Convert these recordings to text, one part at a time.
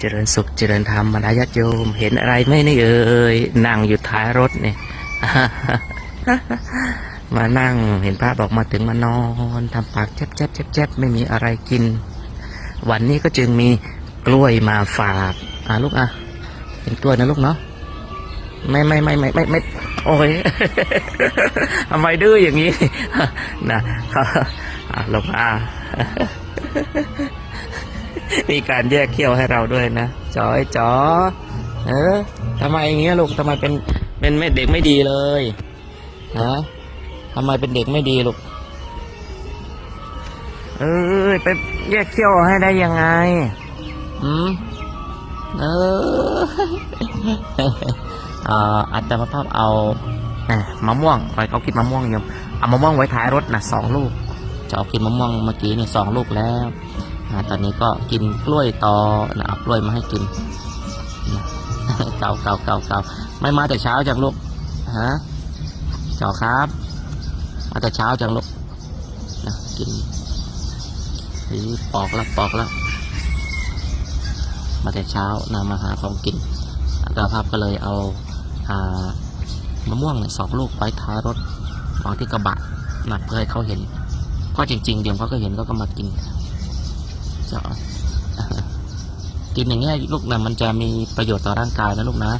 เจริญสุขเจริญธรรมบรรดาญาติโยม เห็นอะไรไหมนี่เอ่ยนั่งอยู่ท้ายรถเนี่ยมานั่งเห็นพระบอกมาถึงมานอนทำปากแจ๊บแจ๊บแจ๊บแจ๊บไม่มีอะไรกิน วันนี้ก็จึงมีกล้วยมาฝากอะลูกอะเป็นกล้วยนะลูกเนาะไม่ไม่ไม่ไม่ไม่ไม่โอ้ยทำไมดื้ออย่างนี้นะอะลงมา มีการแยกเขี้ยวให้เราด้วยนะจอยจอเออทำไมอย่างเงี้ยลูกทำไมเป็นเป็นไม่เด็กไม่ดีเลยฮะทำไมเป็นเด็กไม่ดีลูกเออไปแยกเขี้ยวให้ได้ยังไงอืมเออเอ่ออาจจะมาภาพเอาอะมะม่วงไปเขากินมะม่วงอยู่เอามะม่วงไว้ท้ายรถนะสองลูก จะเอากินมะม่วงเมื่อกี้เนี่ยสองลูกแล้ว อ่าตอนนี้ก็กินกล้วยต่อนะเอากล้วยมาให้กินนะเก่าเก่าเก่าเก่าไม่มาแต่เช้าจังลูกฮะเจอครับ มาแต่เช้าจังลูกนะกินนี่ปอกแล้วปอกแล้วมาแต่เช้านะมาหาของกินอัตราภาพก็เลยเอาอ่ามะม่วงสองลูกไว้ท้ายรถวางที่กระบะนะเพื่อให้เขาเห็น ก็จริงๆ เดี๋ยวเขาก็เห็นเขาก็มากิน จะกินอย่างเงี้ยลูกนะมันจะมีประโยชน์ต่อร่างกายนะลูกนะ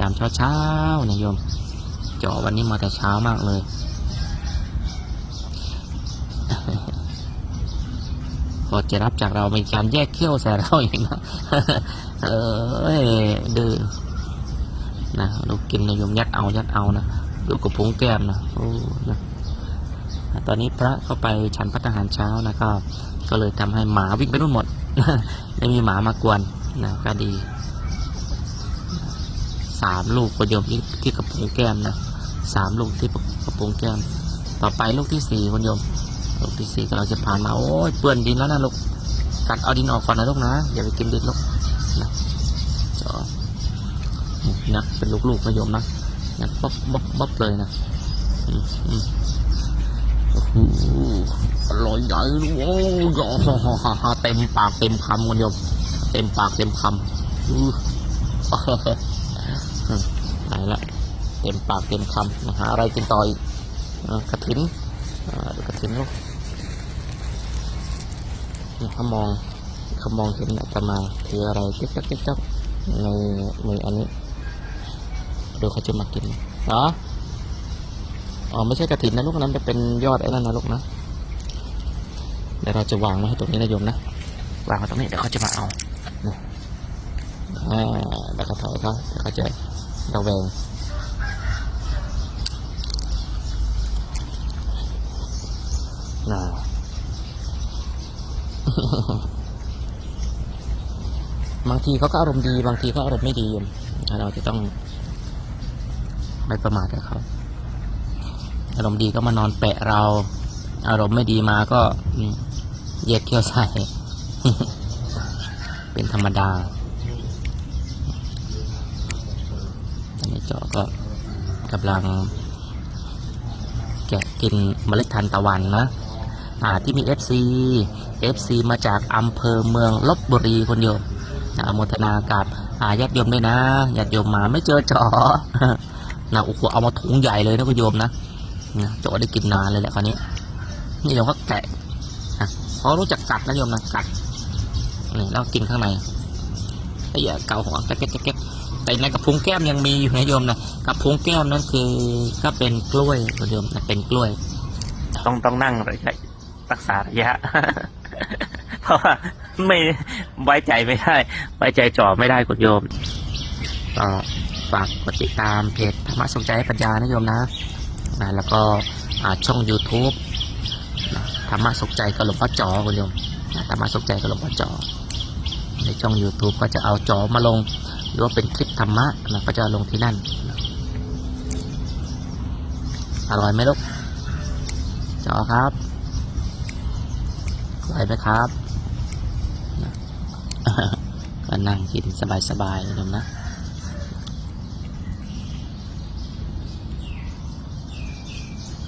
ยามเช้าๆเนี่ยโยมเจาะวันนี้มาแต่เช้ามากเลยพอจะรับจากเรามีการแยกเขี้ยวใส่เราอีกนะเออดื้อนะลูกกินนะโยมยัดเอายัดเอานะดูกระพุ้งแก้มนะโอ้นะตอนนี้พระเข้าไปฉันพัฒหารเช้านะครับ ก็เลยทำให้หมาวิ่งไปนู่นหมดไม่มีหมามากวนนะก็ดีสามลูกคนโยมที่ที่กระพุ้งแก้มนะสามลูกที่กระพุ้งแก้ม ต่อไปลูกที่สี่คนโยม ลูกที่สี่กำลังจะผ่านมาโอ้ยเปื้อนดินแล้วนะลูกกัดเอาดินออกก่อนนะลูกนะอย่าไปกินดินลูกนะจอนะเป็นลูกๆนะโยมนะนะบ๊อบบ๊อบบ๊อบเลยนะอืมอืม อร่อยใหญ่เลยโอ้ยเต็มปากเต็มคำคุณโยมเต็มปากเต็มคำไหนละเต็มปากเต็มคำหาอะไรกินต่ออีกกระถินอ่าดูกระถินลูกนี่เขามองเขามองเห็นอาตมาถืออะไรเจ๊กจ๊กเจ๊กจ๊กในมืออันนี้ดูเขาจะมากินเหรอ อ๋อไม่ใช่กระถินนะลูกนั้นจะเป็นยอดไอ้นั่นนะลูกนะเดี๋ยวเราจะวางไว้ให้ตรงนี้นะโยมนะวางไว้ตรงนี้เดี๋ยวเขาจะมาเอานี่อ่าแล้วก็ถอยเขาเดี๋ยวเขาจะระแวงน่าบางทีเขาก็อารมณ์ดี บางทีเขาอารมณ์ไม่ดีโยมเราจะต้องไม่ประมาทกับเขา อารมณ์ดีก็มานอนแปะเรา อารมณ์ไม่ดีมาก็เหยียดเขี้ยวใส่ เป็นธรรมดาอันนี้เจาะก็กำลังแกะกินเมล็ดทานตะวันนะอ่าที่มี FC FC มาจากอำเภอเมืองลบบุรีคนโยมนะอนุโมทนากับอาญาติโยมด้วยนะญาติโยมมาไม่เจอจอนะโอ้โหเอามาถุงใหญ่เลยนะคุณโยมนะ นะโจได้กินนานเลยแหละคราวนี้นี่เราก็แกะนะเขารู้จักกัดนะโยมนะกัดนี่แล้วกินข้างในไอ้เหี้ยเกาหัวแก๊กแก๊กแก๊กแก๊กแต่ในกระพุ้งแก้มยังมีอยู่นะโยมนะกระพุ้งแก้มนั่นคือก็เป็นกล้วยคุณโยมนะเป็นกล้วย ต้องต้องนั่งระยะรักษาระยะ เพราะว่าไม่ไว้ใจไม่ได้ ไว้ใจจ่อไม่ได้คุณโยมก็ฝากกดติดตามเพจธรรมะสนใจปัญญานะโยมนะ นะแล้วก็ช่อง YouTube นะธรรมะสุขใจกับหลวงพ่อจอคุณโยมนะธรรมะสุขใจกับหลวงพ่อจอในช่อง YouTube ก็จะเอาจอมาลง หรือว่าเป็นคลิปธรรมะนะก็จะลงที่นั่นนะอร่อยไหมลูกจอครับอร่อยไหมครับนะก็นั่งกินสบายๆนะโยมนะ